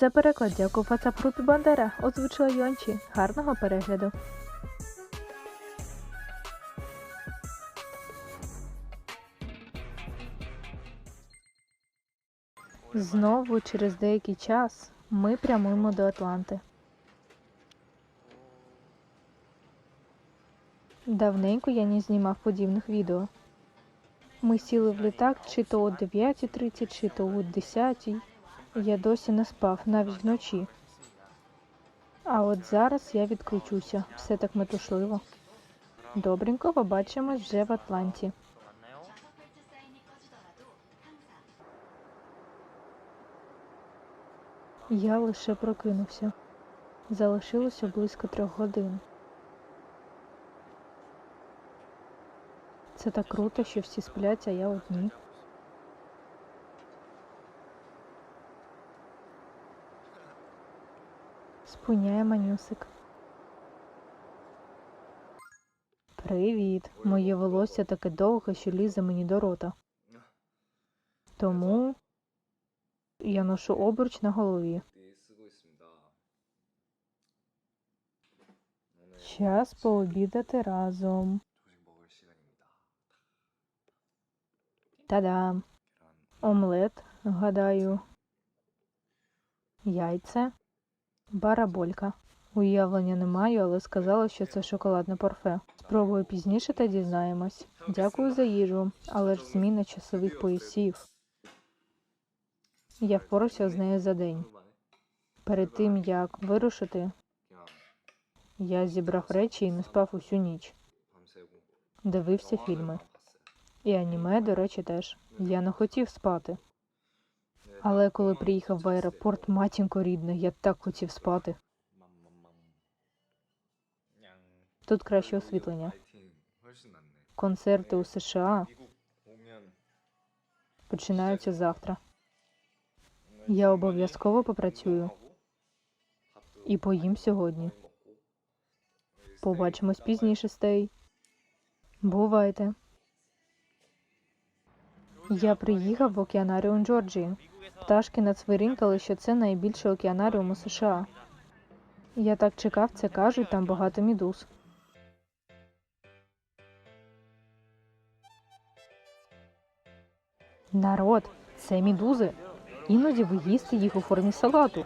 За переклад дякую групі Бандера. Озвучила Йончі. Гарного перегляду. Знову через деякий час ми прямуємо до Атланти. Давненько я не знімав подібних відео. Ми сіли в літак чи то о 9.30, чи то о 10. Я досі не спав навіть вночі. А от зараз я відключуся. Все так метушливо. Добренько побачимось вже в Атланті. Я лише прокинувся. Залишилося близько трьох годин. Це так круто, що всі сплять, а я одні. пуняє манюсик. Привіт! Моє волосся таке довге, що лізе мені до рота. Тому я ношу обруч на голові. Час пообідати разом. Та-дам! Омлет, гадаю, яйце. Бараболька. Уявлення не маю, але сказала, що це шоколадне парфе. Спробую пізніше та дізнаємось. Дякую за їжу, але ж зміна часових поясів. Я впорався з нею за день. Перед тим як вирушити, я зібрав речі і не спав усю ніч. Дивився фільми. І аніме, до речі, теж. Я не хотів спати. Але коли приїхав в аеропорт, матінко рідна, я так хотів спати. Тут краще освітлення. Концерти у США починаються завтра. Я обов'язково попрацюю і поїм сьогодні. Побачимось пізніше стей. Бувайте. Я приїхав в океанаріум Джорджії. Пташки нацвирінкали, що це найбільший океанаріум у США. Я так чекав, це кажуть, там багато мідуз. Народ, це мідузи. Іноді ви їсте їх у формі салату.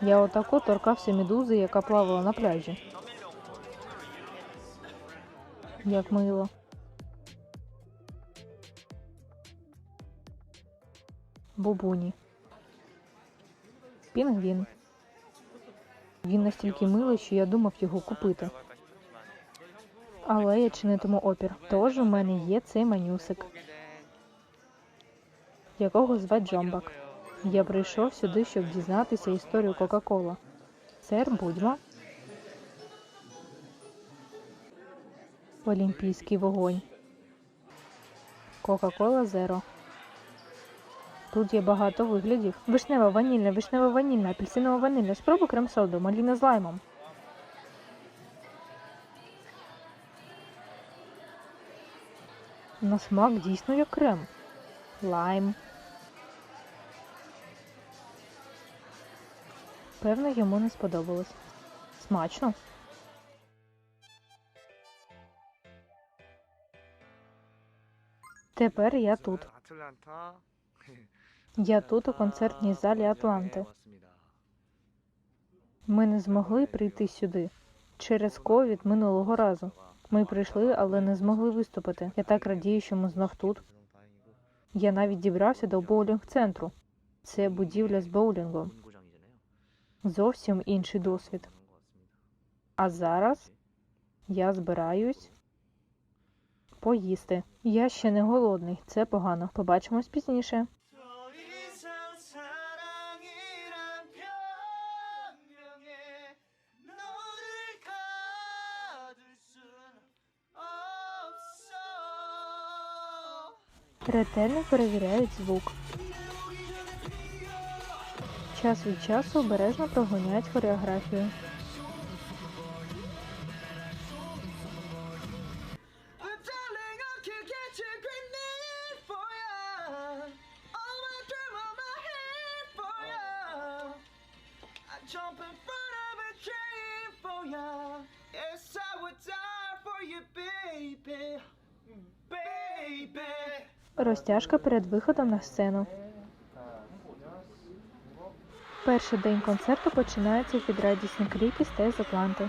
Я отако торкався медузи, яка плавала на пляжі. Як мило. Бубуні. Пінгвін. Він настільки милий, що я думав його купити. Але я чинитиму опір. Тож у мене є цей манюсик, якого звать Джомбак. Я прийшов сюди, щоб дізнатися історію Кока-Кола. Сер, будьмо. Олімпійський вогонь. Кока-Кола Зеро. Тут є багато виглядів. Вишнева ванільна, вишнева ванільна, апельсинова ванільна. Спробуй крем-соду, маліна з лаймом. На смак дійсно як крем. Лайм. Певно, йому не сподобалось. Смачно. Тепер я тут. Я тут у концертній залі Атланти. Ми не змогли прийти сюди через ковід минулого разу. Ми прийшли, але не змогли виступити. Я так радію, що ми знов тут. Я навіть дібрався до боулінг центру. Це будівля з боулінгом. Зовсім інший досвід. А зараз я збираюсь поїсти. Я ще не голодний. Це погано. Побачимось пізніше. Ретельно перевіряють звук. Час від часу обережно прогоняють хореографію. Розтяжка перед виходом на сцену. Перший день концерту починається від радісних криків з з Атланти.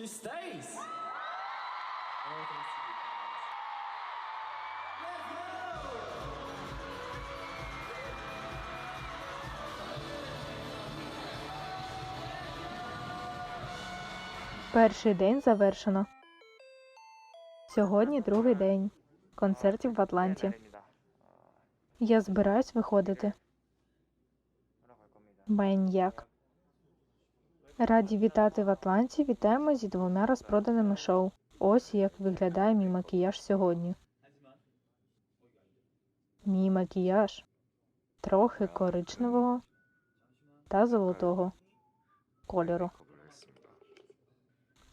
She stays. Перший день завершено. Сьогодні другий день концертів в Атланті. Я збираюсь виходити. Маньяк. Раді вітати в Атланті. Вітаємо зі двома розпроданими шоу. Ось як виглядає мій макіяж сьогодні. Мій макіяж трохи коричневого та золотого кольору.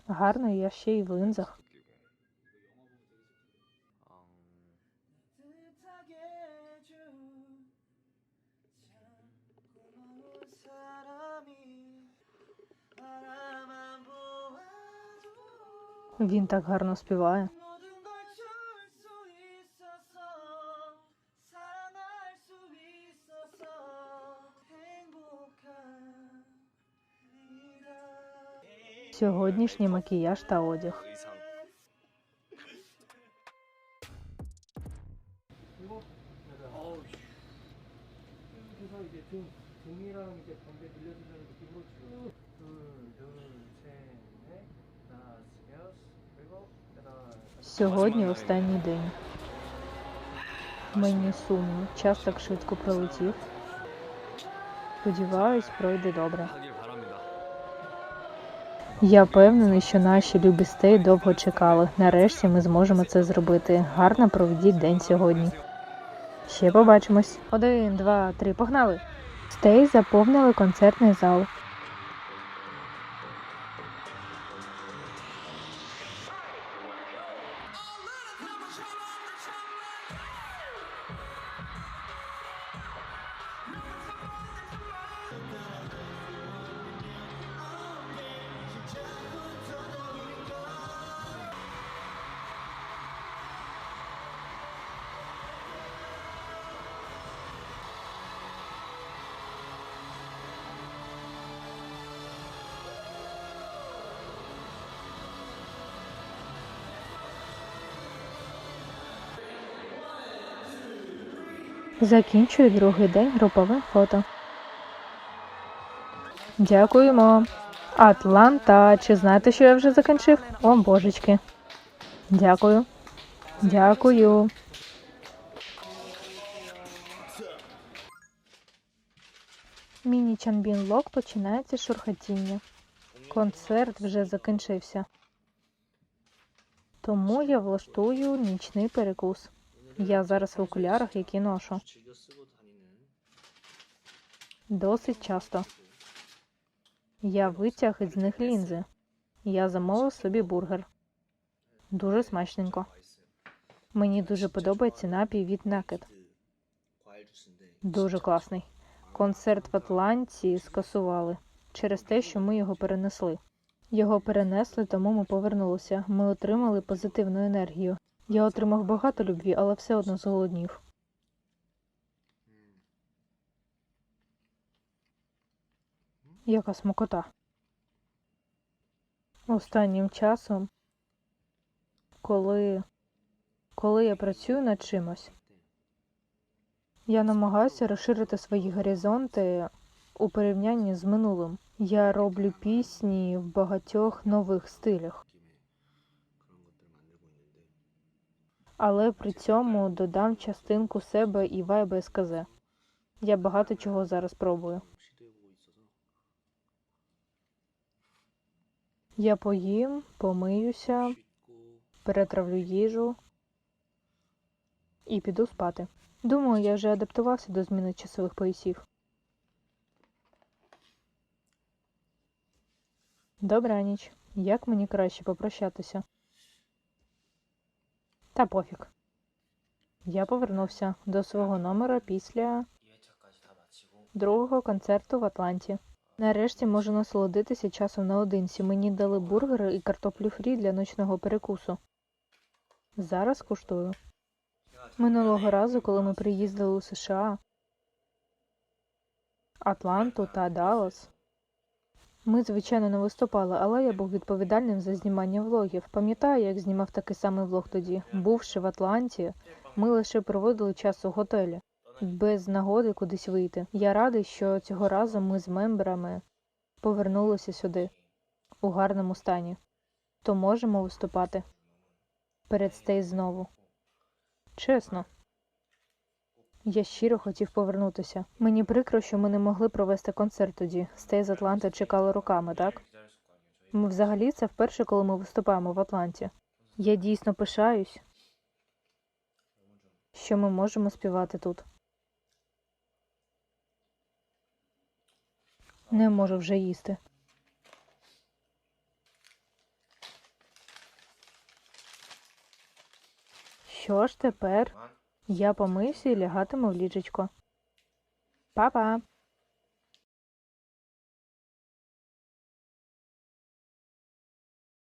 Гарно я ще й в линзах. 음, 따뜻하게 해준 참 고마운 사람이 바라만 보아도 він так гарно співає. Сьогоднішній макіяж та одяг. Сьогодні останній день. Мені сумно. Час так швидко пролетів. Сподіваюсь, пройде добре. Я впевнений, що наші любі стей довго чекали. Нарешті ми зможемо це зробити. Гарно проведіть день сьогодні. Ще побачимось. Один, два, три. Погнали! Стей заповнили концертний зал. Закінчую другий день груповим фото. Дякуємо. Атланта. Чи знаєте, що я вже закінчив? О, божечки. Дякую. Дякую. Міні Чанбін Лок починається шурхотіння. Концерт вже закінчився. Тому я влаштую нічний перекус. Я зараз в окулярах, які ношу. Досить часто. Я витяг із них лінзи. Я замовив собі бургер. Дуже смачненько. Мені дуже подобається напій від Naked. Дуже класний. Концерт в Атланті скасували через те, що ми його перенесли. Його перенесли, тому ми повернулися. Ми отримали позитивну енергію. Я отримав багато любві, але все одно зголоднів. Яка смакота. Останнім часом, коли, коли я працюю над чимось, я намагаюся розширити свої горизонти у порівнянні з минулим. Я роблю пісні в багатьох нових стилях, але при цьому додам частинку себе і вайби СКЗ. Я багато чого зараз пробую. Я поїм, помиюся, перетравлю їжу і піду спати. Думаю, я вже адаптувався до зміни часових поясів. Добраніч. Як мені краще попрощатися? Та пофіг. Я повернувся до свого номера після другого концерту в Атланті. Нарешті можу насолодитися часом наодинці. Мені дали бургери і картоплю фрі для ночного перекусу. Зараз куштую. Минулого разу, коли ми приїздили у США, Атланту та Даллас, ми, звичайно, не виступали, але я був відповідальним за знімання влогів. Пам'ятаю, як знімав такий самий влог тоді. Бувши в Атланті, ми лише проводили час у готелі, без нагоди кудись вийти. Я радий, що цього разу ми з мембрами повернулися сюди у гарному стані. То можемо виступати перед стейс знову. Чесно. Я щиро хотів повернутися. Мені прикро, що ми не могли провести концерт тоді. Стей з Атланта чекали роками, так? Ми взагалі це вперше, коли ми виступаємо в Атланті. Я дійсно пишаюсь, що ми можемо співати тут. Не можу вже їсти. Що ж тепер? Я помився і лягатиму в ліжечко. Па-па!